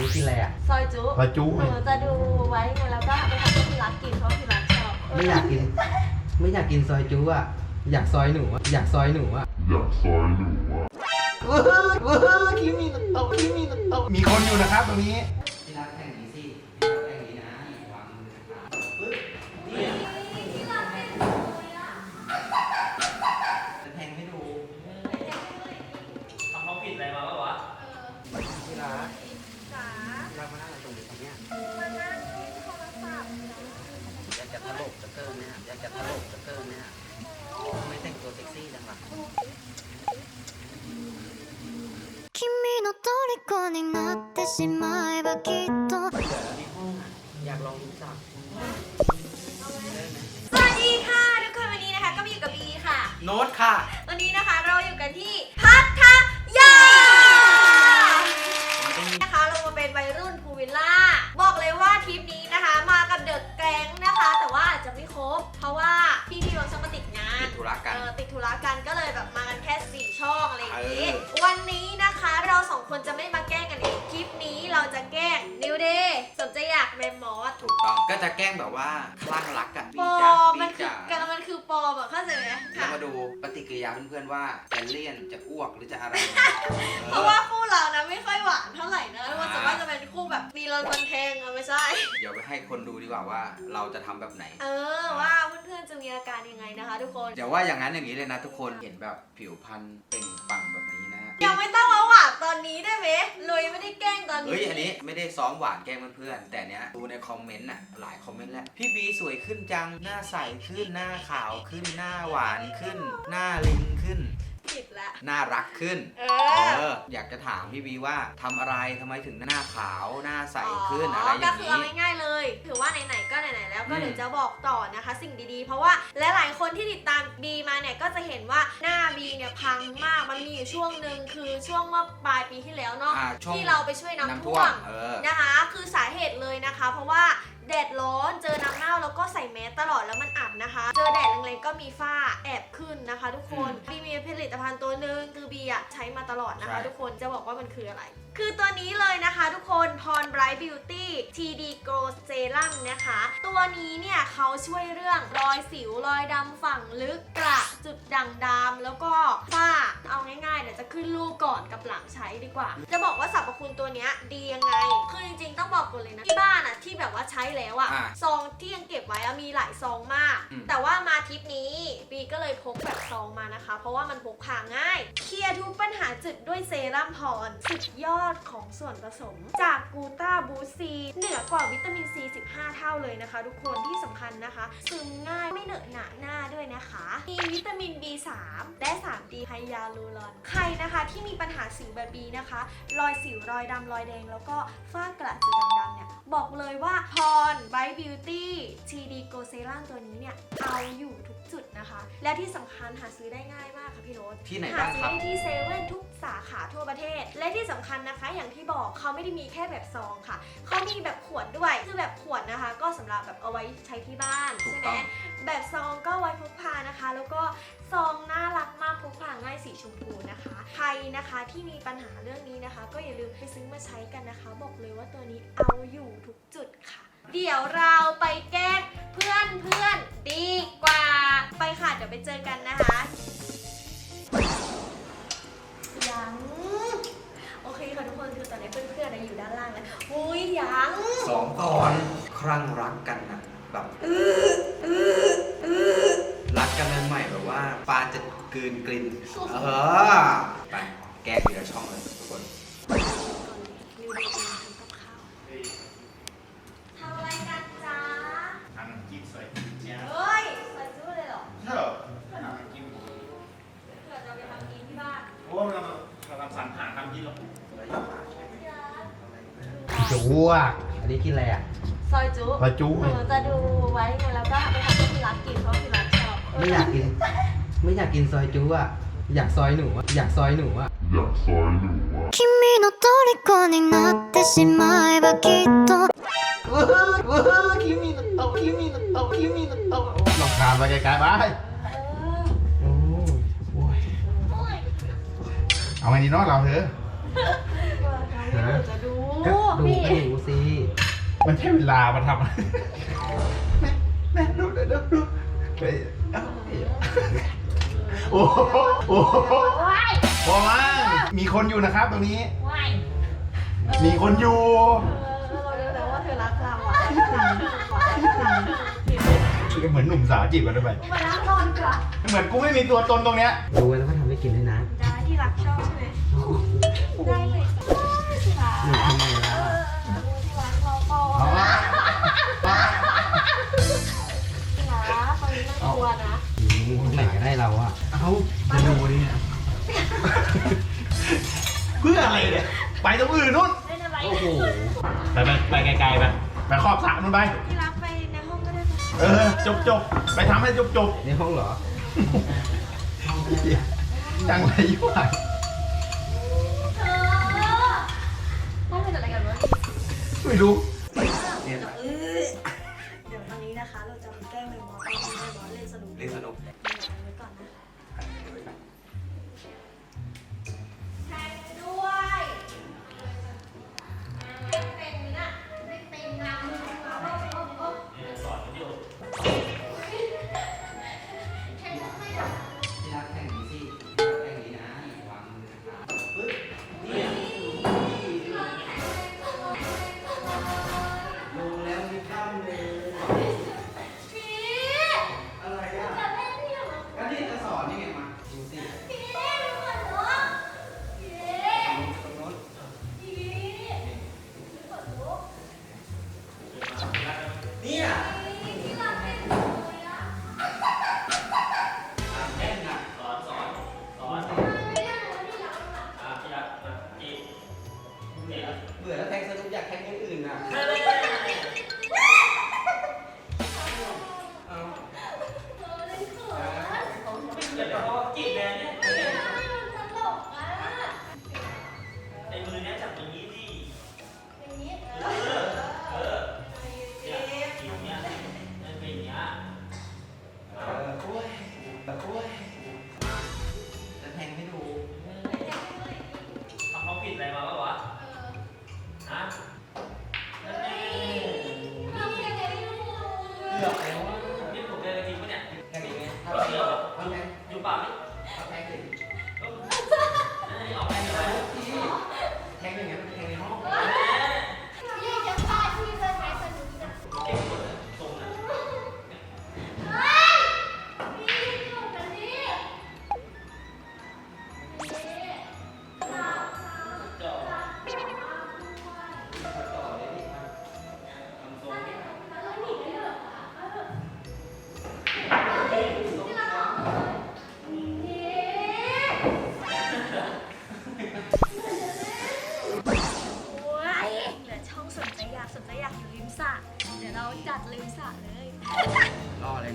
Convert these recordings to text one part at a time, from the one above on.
นี่กินอะไรอะ ซอยจุซอยจุหนูจะดูไว้ไงแล้วก็ไปทำให้พี่รักกินเพราะพี่รักชอบไม่อยากกิน ไม่อยากกินซอยจุอะ อยากซอยหนูอะอยากซอยหนูอะอยากซอยหนูอะ เว้อเว้อคิมิโนโตะคิมิโนโตะมีคนอยู่นะครับตรงนี้ になってしまえばきっと ในห้องอ่ะอยากลองรู้จักได้ไหม สวัสดีค่ะทุกคนวันนี้นะคะก็มาอยู่กับบีค่ะ โน้ตค่ะ วันนี้นะคะเราอยู่กันที่พัทยานะคะเรามาเป็นวัยรุ่นพูลวิลล่า บอกเลยว่าทริปนี้นะคะ มากับเดอะแก๊งนะคะ แต่ว่าอาจจะไม่ครบ เพราะว่าพี่พี่ๆบางช่องมาติดงาน ธุระกัน เออติดธุระกันก็เลยแบบมากันแค่สี่ช่องอะไรอย่างนี้ เออ วันนี้นะคะ เราสองคนจะไม่มาแกล้งกันเองคลิปนี้เราจะแกล้งนิวเดย์สนใจอยากเป็นมอสถูกต้องก็จะแกล้งแบบว่าคลั่งรักอะปอจ้ามันบีคือจ๋าการมันคือปอมอะเข้าใจไหมแล้วมาดูปฏิกิริยาเพื่อนๆว่าจะเลี่ยนจะอ้วกหรือจะอะไรเพราะว่าคู่เรานะไม่ค่อยหวานเท่าไหร่นะมันจะว่าจะเป็นคู่แบบมีรอนบันเทงอะไม่ใช่ เดี๋ยวไปให้คนดูดีกว่าว่า เราจะทำแบบไหน เออว่าเพื่อนๆจะมีอาการยังไงนะคะ ทุกคน เดี๋ยวว่าอย่างนั้นอย่างนี้เลยนะทุกคนเห็นแบบผิวพรรณเปล่งปลั่งแบบนี้นะ ยังไม่ต้องมาหวานตอนนี้ได้ไหมลุยไม่ได้แกล้งตอนนี้เฮ้ยอันนี้ไม่ได้ซ้อมหวานแกล้งเพื่อนๆแต่เนี้ยดูในคอมเมนต์น่ะหลายคอมเมนต์แล้วพี่บีสวยขึ้นจังหน้าใสขึ้นหน้าขาวขึ้นหน้าหวานขึ้น หน้าลิงขึ้น ผิดละ น่ารักขึ้น เอเอออ อยากจะถามพี่บีว่าทำอะไรทำไมถึงหน้าขาวหน้าใสขึ้นอะไรอก็ย่างคือนี้ เอาง่ายๆเลย ถือว่าไหนๆก็ไหนๆแล้วก็อืมเดี๋ยวจะบอกต่อนะคะ สิ่งดีๆ เพราะว่าหลายๆคนที่ติดตามบีมาเนี่ยก็จะเห็นว่าหน้าบีเนี่ยพังมาก มันมีอยู่ช่วงหนึ่งคือช่วงเมื่อปลายปีที่แล้วเนาะอ่าช่วง ที่เราไปช่วยน้ำน้ำท่ท่ววม มเออ นะคะ คือสาเหตุเลยนะคะ เพราะว่า แดดร้อนเจอน้ำเน่าแล้วก็ใส่แมสตลอดแล้วมันอับนะคะ เจอแดดแรงๆก็มีฝ้าแอบขึ้นนะคะ ทุกคนบีมีผลิตภัณฑ์ตัวหนึ่งคือบีอะใช้มาตลอดนะคะ ใช่ ทุกคนจะบอกว่ามันคืออะไร คือตัวนี้เลยนะคะทุกคน Pon Bright Beauty TD Glow Serum นะคะ ตัวนี้เนี่ยเขาช่วยเรื่องรอยสิวรอยดำฝั่งลึกกระจุดด่างดำแล้วก็ฝ้าเอาง่ายๆเดี๋ยวจะขึ้นรูปก่อนกับหลังใช้ดีกว่า จะบอกว่าสรรพคุณตัวเนี้ยดียังไง คือจริงๆต้องบอกก่อนเลยนะที่บ้านอะ ที่แบบว่าใช้แล้วอะอะซองที่ยังเก็บไว้อะมีหลายซองมาก อืม แต่ว่ามาทริปนี้บีก็เลยพกแบบซองมานะคะ เพราะว่ามันพกพาง่าย เคลียร์ทุกปัญหาจุดด้วยเซรั่มพร สุดยอดของส่วนผสม จากกูต้าบูซี เหนือกว่าวิตามินซี 15 เท่าเลยนะคะ ทุกคนที่สำคัญนะคะ ซึมง่ายไม่เหนอะหนะหน้าด้วยนะคะ มีวิตามิน B3 และ 3D ไฮยาลูรอน ใครนะคะที่มีปัญหาสิวแบบบีนะคะ รอยสิวรอยดำรอยแดง แล้วก็ฝ้ากระจุดดำๆเนี่ย บอกเลยว่าพรไบรท์บิวตี้ทีดีโกเซรั่มตัวนี้เนี่ย เอาอยู่ทุกจุดนะคะ และที่สำคัญหาซื้อได้ง่ายมากค่ะพี่โรสที่ไหนหาบ้างซื้อครับ ได้ที่เซเว่นทุก สาขาทั่วประเทศ และที่สำคัญนะคะ อย่างที่บอกเขาไม่ได้มีแค่แบบซองค่ะเขามีแบบขวดด้วยคือแบบขวดนะคะ ก็สำหรับแบบเอาไว้ใช้ที่บ้านถูกใช่ไหมต้องแบบซองก็ไว้พกพานะคะ แล้วก็ซองน่ารักมากพกพาง่ายสีชมพูนะคะ ใครนะคะที่มีปัญหาเรื่องนี้นะคะ ก็อย่าลืมไปซื้อมาใช้กันนะคะ บอกเลยว่าตัวนี้เอาอยู่ทุกจุดค่ะ เดี๋ยวเราไปแกล้งเพื่อนเพื่อนๆดีกว่า ไปค่ะเดี๋ยวไปเจอกันนะคะ ยังสองตอนครั่งรักกันนะแบบรักกันใหม่แบบว่าปลาจะกลืนกลิ่นเออไปแกะทีละช่องเลยทุกคน จะอ้วกอันนี้กินอะไรอ่ะ ซอยจุ ซอยจุ หนูจะดูไว้ไงแล้วก็เอาไปทำให้พี่รักกินเพราะพี่รักชอบ ไม่อยากกิน ไม่อยากกินซอยจุอ่ะ อยากซอยหนูอ่ะ อยากซอยหนูอ่ะ อยากซอยหนูอ่ะ 君の虜になってしまえばきっと เว้อเว้อคิมิโนโตะคิมิโนโตะคิมิโนโตะลองคานไปไกลๆไป เออ โอ้ยโอ้ย โอ้ย เอาไงดีเนาะเราเถอะ ทำฮะจะดูก็ดูพี่ให้ดูสิมันใช่เวลามาทำอะไรแม่แม่ดูดูดูดูเฮ้ยเอ้าเฮ้ยโอ้โหโอ้โหว้ายพอมั้งมีคนอยู่นะครับตรงนี้ ว้ายมีคนอยู่ เออเรารู้แล้วว่าเธอรักเราอะเหมือนหนุ่มสาวจีบกันได้ไหมมานั่งนอนดีกว่าเหมือนกูไม่มีตัวตนตรงเนี้ยดูแล้วก็ทำให้กินด้วยนะ ได้ที่รักชอบใช่ไหมได้เลย ที่รักหนูทำไมล่ะเออที่รักเราก็เอาวะที่รักตอนนี้ไม่กลัวนะอืมไหนก็ได้เราอะเอาจะดูดิเนี่ยเพื่ออะไรเนี่ย ไปตรงอื่นนู่น ไม่เป็นไรโอ้โหไปไปไปไกลๆไปไปขอบสระนู่นไป ที่รักไปในห้องก็ได้ไหมเออ จบจบไปทำให้จบจบในห้องเหรอจังไรอยู่ไหน ไม่รู้เนี่ย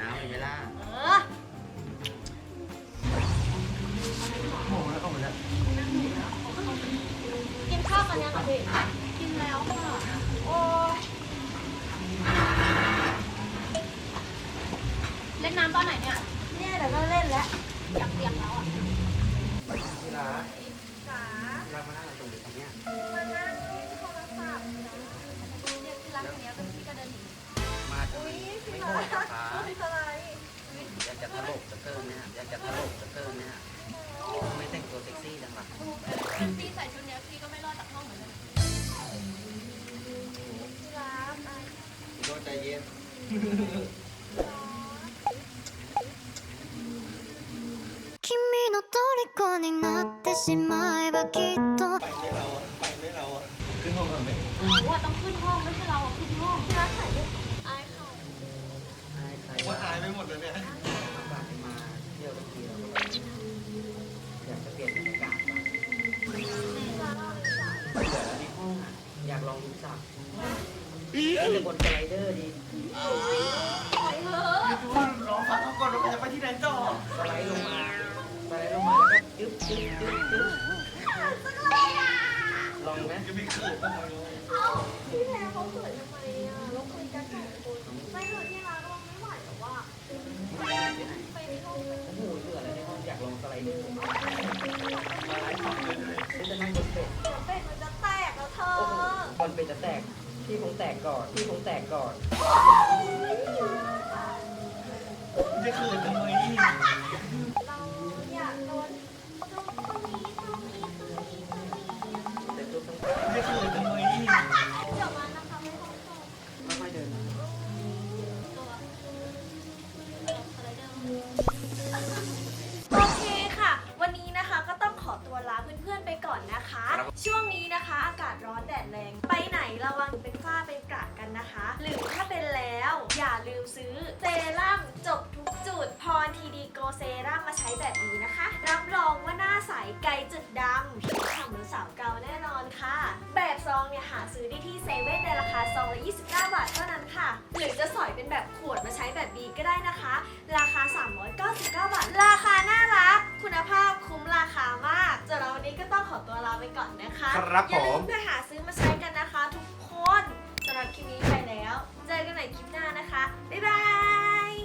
รอเลยนะเป็นเวลาเออโอ้แล้วเอาหมดแล้วกินข้าวกันยังคะพี่ 虜になってしまえばきっと ไปไม่เราอะไปไม่เราอะขึ้นห้องก่อนไหม เราอะต้องขึ้นห้องไม่ใช่เราอะขึ้นห้องพี่รักใส่ด้วยไอายเขา อายใคร ว่าหายไปหมดเลยเนี่ย บาทมาเที่ยวกันทีเราก็อยากจะเปลี่ยนบรรยากาศบ้างเบื่อแล้วในห้องอ่ะอยากลองดูสักขึ้นไปบนสไล จะไม่เขินเนาเอ้าพี่แพรเขาเขินทำไมอะเราคุยกันสองคนไม่เหรอที่ร้านเราไม่ไหวแต่ว่าไปในห้องไปโอ้โหเบื่อะไรในห้องอยากลองสไลเดอะไร์มันจะนั่งบนเป็ดเดี๋ป็ดมันจะแตกแล้วเธอโอ้โบนเป็ดจะแตกพี่คงแตกก่อนพี่คงแตกก่อน วันนี้ก็ต้องขอตัวลาไปก่อนนะคะครับอย่าลืผมไปหาซ